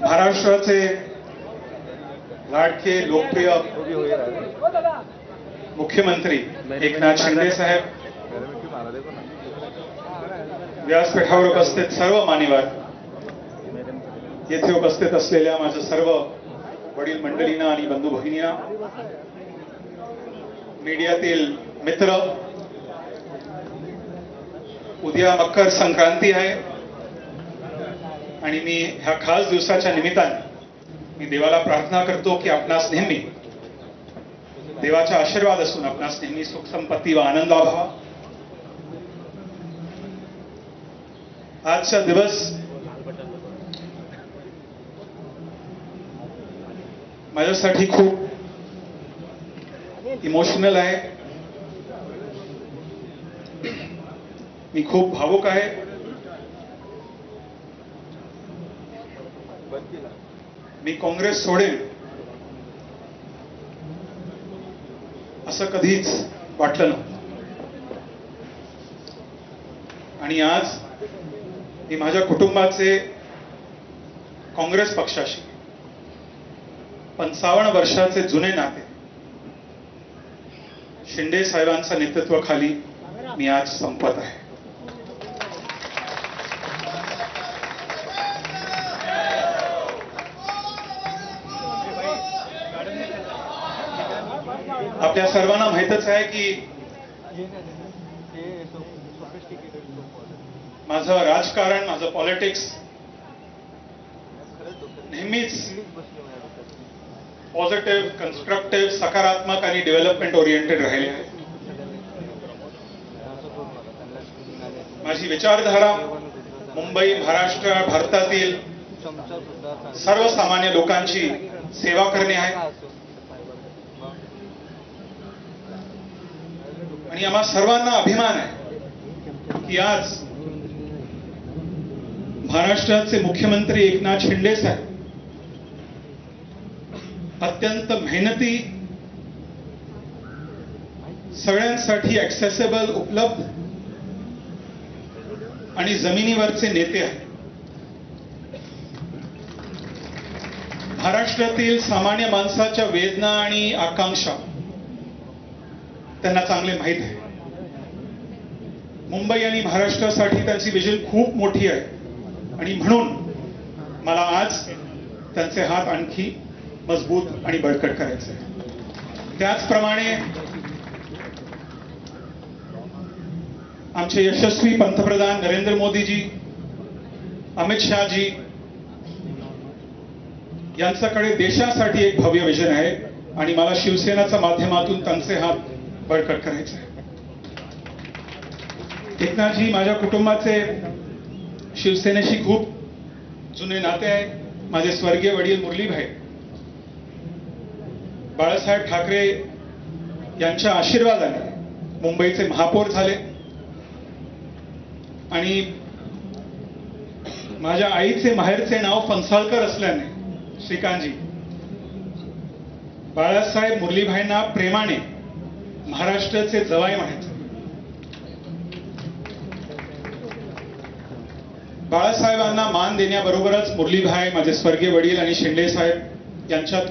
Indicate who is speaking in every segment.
Speaker 1: महाराष्ट्राचे लाडके लोकप्रिय मुख्यमंत्री एकनाथ शिंदे साहेब व्यासपीठावर उपस्थित सर्व मान्यवर येथे उपस्थित सर्व वडील मंडळींना आणि बंधू भगिनींना मीडियातील मित्र उद्या मकर संक्रांती आहे आणि मी ह्या खास दिवसाच्या निमित्ताने मी देवाला प्रार्थना करतो की आपणास नेहमी देवाचा आशीर्वाद असून आपणास नेहमी सुख संपत्ती व आनंद लाभावा आजचा दिवस माझ्यासाठी खूप इमोशनल आहे. मी खूप भावुक आहे. मी काँग्रेस सोडेन. असं कधीच वाटलं नव्हतं. आणि आज मी माझ्या कुटुंबाचे काँग्रेस पक्षाशी पंचावन्न वर्षाचे जुने नाते. शिंदे साहेबांच्या नेतृत्वाखाली मी आज संपत आहे. आपल्या सर्वांना माहितच आहे की माझं राजकारण माझं पॉलिटिक्स नेहमीच पॉझिटिव्ह कन्स्ट्रक्टिव्ह सकारात्मक आणि डेव्हलपमेंट ओरिएंटेड राहिले. आहे माझी विचारधारा मुंबई महाराष्ट्र भारतातील सर्वसामान्य लोकांची सेवा करणे आहे. आणि आम्हा सर्वांना अभिमान आहे की आज महाराष्ट्राचे मुख्यमंत्री एकनाथ शिंदे साहेब अत्यंत मेहनती सगळ्यांसाठी ॲक्सेसेबल उपलब्ध आणि जमिनीवरचे नेते आहेत. महाराष्ट्रातील सामान्य माणसाच्या वेदना आणि आकांक्षा त्यांना चांगले माहीत आहे. मुंबई आणि महाराष्ट्रासाठी त्यांची विजन खूप मोठी आहे. आणि म्हणून मला आज त्यांचे हात आणखी मजबूत आणि बळकट करायचे. आहे. त्याचप्रमाणे आमचे यशस्वी पंतप्रधान नरेंद्र मोदीजी अमित शहाजी यांच्याकडे देशासाठी एक भव्य विजन आहे आणि मला शिवसेनाच्या माध्यमातून त्यांचे हात बळकट करायचे. एकनाथजी माझ्या कुटुंबाचे शिवसेनेशी खूप जुने नाते आहे. माझे स्वर्गीय वडील मुरलीभाई. बाळासाहेब ठाकरे यांच्या आशीर्वादाने मुंबईचे महापौर झाले. आणि माझ्या आईचे माहेरचे नाव फणसाळकर असल्याने श्रीकांतजी बाळासाहेब मुरलीभाईंना प्रेमाने महाराष्ट्राचे जवाई म्हणायचे. बाळासाहेबांना मान देण्याबरोबरच मुरलीभाई माझे स्वर्गीय वडील आणि शिंदे साहेब यांच्यात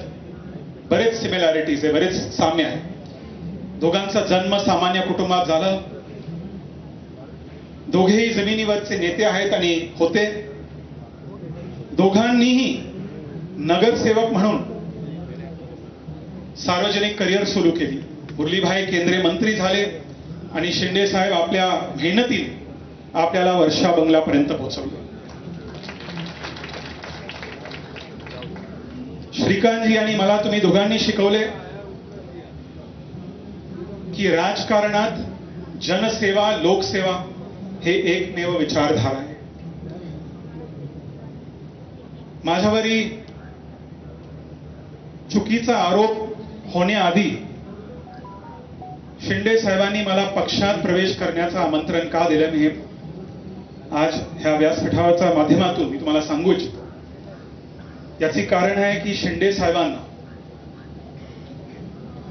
Speaker 1: बरेच सिमिलॅरिटीज आहे बरेच साम्य आहे. दोघांचा जन्म सामान्य कुटुंबात झाला. दोघेही जमिनीवरचे नेते आहेत आणि होते. दोघांनीही नगरसेवक म्हणून सार्वजनिक करिअर सुरू केली. मुरलीभाई केंद्रीय मंत्री झाले आणि शिंदे साहेब आपल्या मेहनतीने आपल्याला वर्षा बंगलापर्यंत पोहोचवलं. श्रीकांतजी आणि मला तुम्ही दोघांनी शिकवले की राजकारणात जनसेवा लोकसेवा हे एकमेव विचारधारा आहे. माझ्यावरी चुकीचा आरोप होण्याआधी शिंदे साहेबांनी मला पक्षात प्रवेश करण्याचं आमंत्रण का दिलं मी हे आज ह्या व्यासपीठाच्या माध्यमातून मी तुम्हाला सांगू इच्छितो. याचे कारण आहे की शिंदे साहेबांना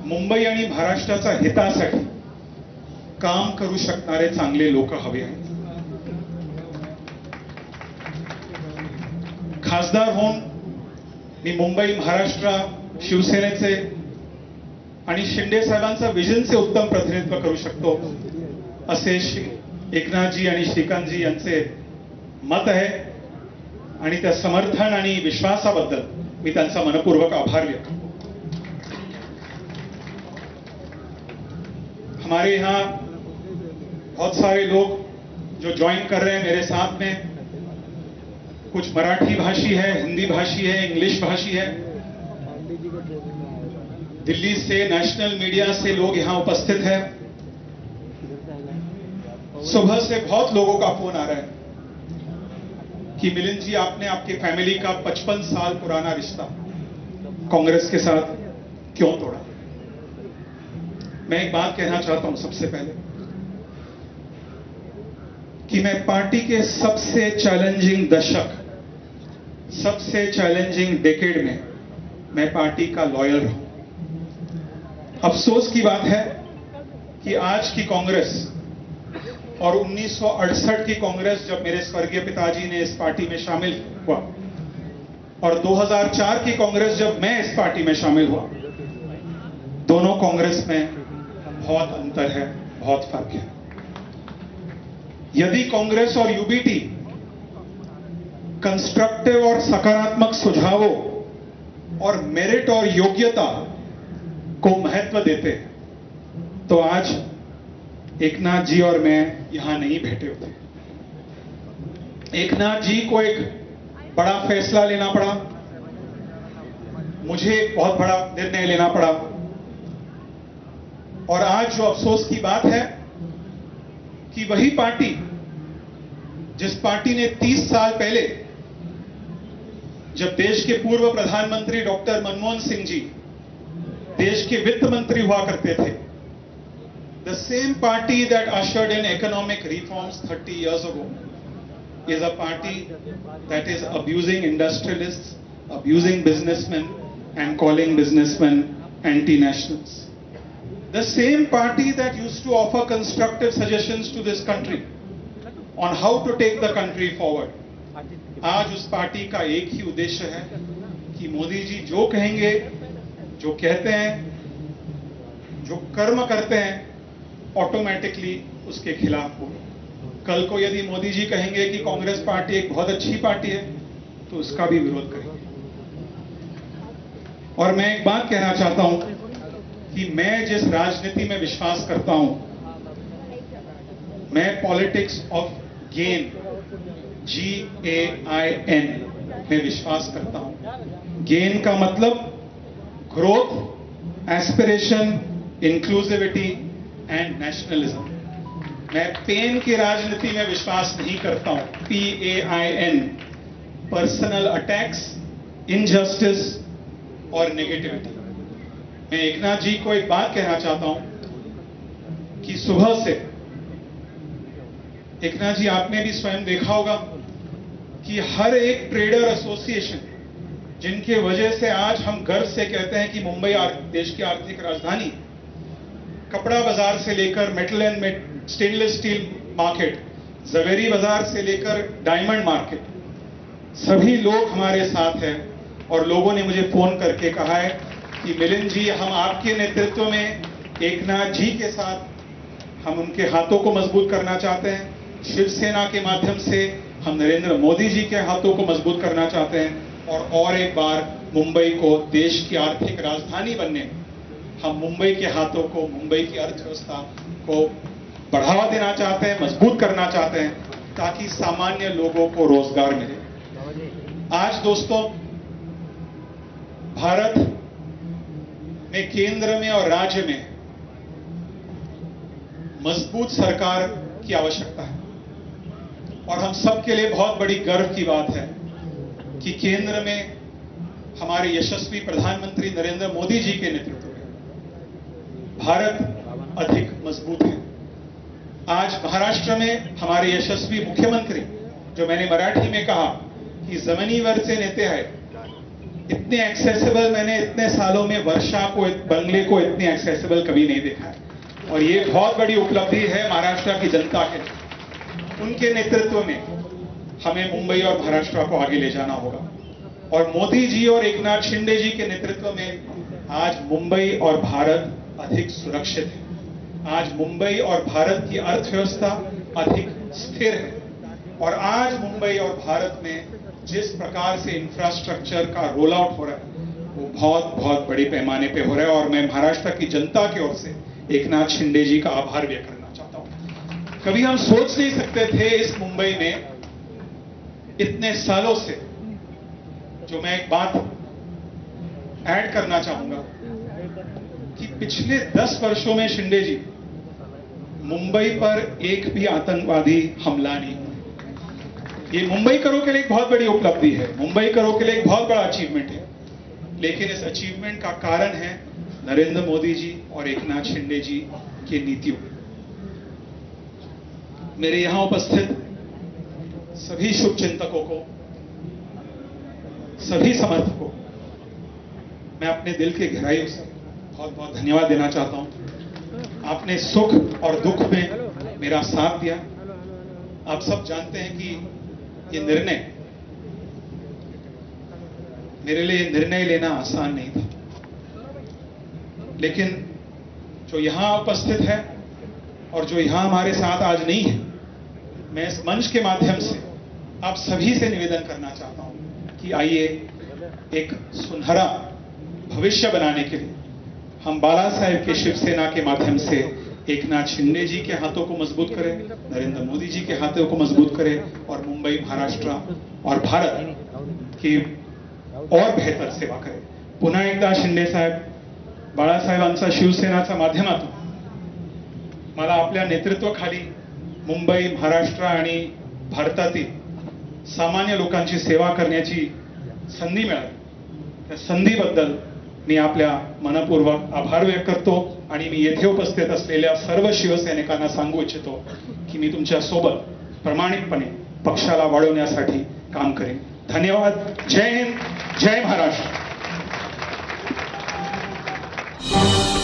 Speaker 1: मुंबई आणि महाराष्ट्राचा हितासाठी काम करू शकणारे चांगले लोक हवे आहेत. खासदार होऊन मी मुंबई महाराष्ट्र शिवसेनेचे आणि शिंदे साहेबांचा विजनचे उत्तम प्रतिनिधित्व करू शकतो असे श्री एकनाथजी आणि श्रीकांतजी यांचे मत आहे. आणि त्या समर्थन आणि विश्वासाबद्दल मी त्यांचा मनपूर्वक आभार व्यक्त हमारे यहाँ बहुत सारे लोग जो ज्वाइन कर रहे हैं मेरे साथ में, कुछ मराठी भाषी है, हिंदी भाषी है इंग्लिश भाषी है। दिल्ली से नेशनल मीडिया से लोग यहाँ उपस्थित हैं। सुबह से बहुत लोगों का फ़ोन आ रहा है। कि मिलिंद जी, आपने आपके फैमिली का 55 साल पुराना रिश्ता कांग्रेस के साथ क्यों तोड़ा? मैं एक बात कहना चाहता हूँ सबसे पहले कि मैं पार्टी के सबसे चैलेंजिंग दशक, सबसे चैलेंजिंग डेकेड में मैं पार्टी का लॉयल हूँ। अफसोस की बात है कि आज की कांग्रेस और 1968 की कांग्रेस जब मेरे स्वर्गीय पिताजी ने इस पार्टी में शामिल हुआ, और 2004 की कांग्रेस जब मैं इस पार्टी में शामिल हुआ, दोनों कांग्रेस में बहुत अंतर है, बहुत फ़र्क है। यदि कांग्रेस और यूबीटी कंस्ट्रक्टिव और सकारात्मक सुझावों और मेरिट और योग्यता को महत्व देते तो आज एकनाथ जी और मैं यहाँ नहीं बैठे होते। एकनाथ जी को एक बड़ा फैसला लेना पड़ा। मुझे एक बहुत बड़ा निर्णय लेना पड़ा। और आज जो अफसोस की बात है कि वही पार्टी, जिस पार्टी ने 30 साल पहले, जब देश के पूर्व प्रधानमंत्री डॉक्टर मनमोहन सिंह जी, देश के वित्त मंत्री हुआ करते थे The same party that ushered in economic reforms 30 years ago is a party that is abusing industrialists, abusing businessmen, and calling businessmen anti-nationals. The same party that used to offer constructive suggestions to this country on how to take the country forward. आज उस party का एक ही उद्देश्य है कि मोदी जी जो कहेंगे जो कहते हैं जो कर्म करते हैं ऑटोमेटिकली उसके खिलाफ हो कल को यदि मोदी जी कहेंगे कि कांग्रेस पार्टी एक बहुत अच्छी पार्टी है तो उसका भी विरोध करेंगे। और मैं एक बात कहना चाहता हूँ कि मैं जिस राजनीति में विश्वास करता हूँ, मैं politics of gain G A I N में विश्वास करता हूँ। गेन का मतलब growth, aspiration inclusivity and nationalism मैं पेन की राजनीति में विश्वास नहीं करता हूँ। P A I N personal attacks injustice और नेगेटिविटी मैं एकनाथ जी को एक बात कहना चाहता हूँ कि सुबह से, एकनाथ जी, आपने भी स्वयं देखा होगा कि हर एक ट्रेडर एसोसिएशन जिनके वजह से आज हम गर्व से कहते हैं कि मुंबई देश की आर्थिक राजधानी कपड़ा बाज़ार से लेकर metal and stainless steel market Zaveri Bazaar से लेकर डायमंड मार्केट सभी लोग हमारे साथ हैं और लोगों ने मुझे फ़ोन करके कहा है कि मिलिंद जी, हम आपके नेतृत्व में एकनाथ जी के साथ हम उनके हाथों को मज़बूत करना चाहते हैं। शिवसेना के माध्यम से हम नरेंद्र मोदी जी के हाथों को मज़बूत करना चाहते हैं। और और एक बार मुंबई को देश की आर्थिक राजधानी बनने हम मुंबई के हाथों को, मुंबई की अर्थव्यवस्था को बढ़ावा देना चाहते हैं, मज़बूत करना चाहते हैं, ताकि सामान्य लोगों को रोज़गार मिले। आज दोस्तों, भारत में केंद्र में और राज्य में मज़बूत सरकार की आवश्यकता है। और हम सबके लिए बहुत बड़ी गर्व की बात है कि केंद्र में हमारे यशस्वी प्रधानमंत्री नरेंद्र मोदी जी के नेतृत्व भारत अधिक मज़बूत है। आज महाराष्ट्र में हमारे यशस्वी मुख्यमंत्री, जो मैंने मराठी में कहा की जमिनीवरचे नेते आहेत इतने एक्सेसिबल मैंने इतने सालों में वर्षा को, बंगले को इतने एक्सेसिबल कभी नहीं देखा है। और ये बहुत बड़ी उपलब्धि है महाराष्ट्र की जनता के उनके नेतृत्व में हमें मुंबई और महाराष्ट्र को आगे ले जाना होगा। और मोदी जी और एकनाथ शिंदे जी के नेतृत्व में आज मुंबई और भारत अधिक सुरक्षित है। आज मुंबई और भारत की अर्थव्यवस्था अधिक स्थिर है। और आज मुंबई और भारत में जिस प्रकार से इंफ्रास्ट्रक्चर का रोल आउट हो रहा है, वो बहुत बहुत बड़े पैमाने पे हो रहा है। और मैं महाराष्ट्र की जनता की ओर से एकनाथ शिंदे जी का आभार व्यक्त करना चाहता हूँ। कभी हम सोच नहीं सकते थे इस मुंबई में इतने सालों से। जो मैं एक बात ऐड करना चाहूँगा। कि पिछले दस वर्षों में शिंदे जी, मुंबई पर एक भी आतंकवादी हमला नहीं ये मुंबई करो के लिए एक बहुत बड़ी उपलब्धि है। मुंबई करो के लिए एक बहुत बड़ा अचीवमेंट है। लेकिन इस अचीवमेंट का कारण है नरेंद्र मोदी जी और एकनाथ शिंदे जी की नीतियों। मेरे यहाँ उपस्थित सभी शुभ चिंतकों को, सभी समर्थकों मैं अपने दिल की गहराइयों से बहुत बहुत धन्यवाद देना चाहता हूँ। आपने सुख और दुख में मेरा साथ दिया। आप सब जानते हैं कि ये निर्णय, मेरे लिए निर्णय लेना आसान नहीं था। लेकिन जो यहाँ उपस्थित है और जो यहाँ हमारे साथ आज नहीं है, मैं इस मंच के माध्यम से आप सभी से निवेदन करना चाहता हूँ कि आइए एक सुनहरा भविष्य बनाने के लिए हम बाला साहेब के शिवसेना के माध्यम से एकनाथ शिंदे जी के हाथों को मजबूत करें नरेंद्र मोदी जी के हाथों को मजबूत करें और मुंबई महाराष्ट्र और भारत की और बेहतर सेवा करें। पुन्हा एकदा शिंदे साहेब बाळासाहेबांचा शिवसेनाच्या माध्यमातून मला आपल्या नेतृत्वाखाली मुंबई महाराष्ट्र आणि भारतातील सामान्य लोकांची सेवा करण्याची संधी मिळाली. त्या संधीबद्दल मी आपल्या मनपूर्वक आभार व्यक्त करतो आणि मी येथे उपस्थित असलेल्या सर्व शिवसैनिकांना सांगू इच्छितो की मी तुमच्यासोबत प्रामाणिकपणे पक्षाला वाढवण्यासाठी काम करेन. धन्यवाद. जय हिंद. जय महाराष्ट्र.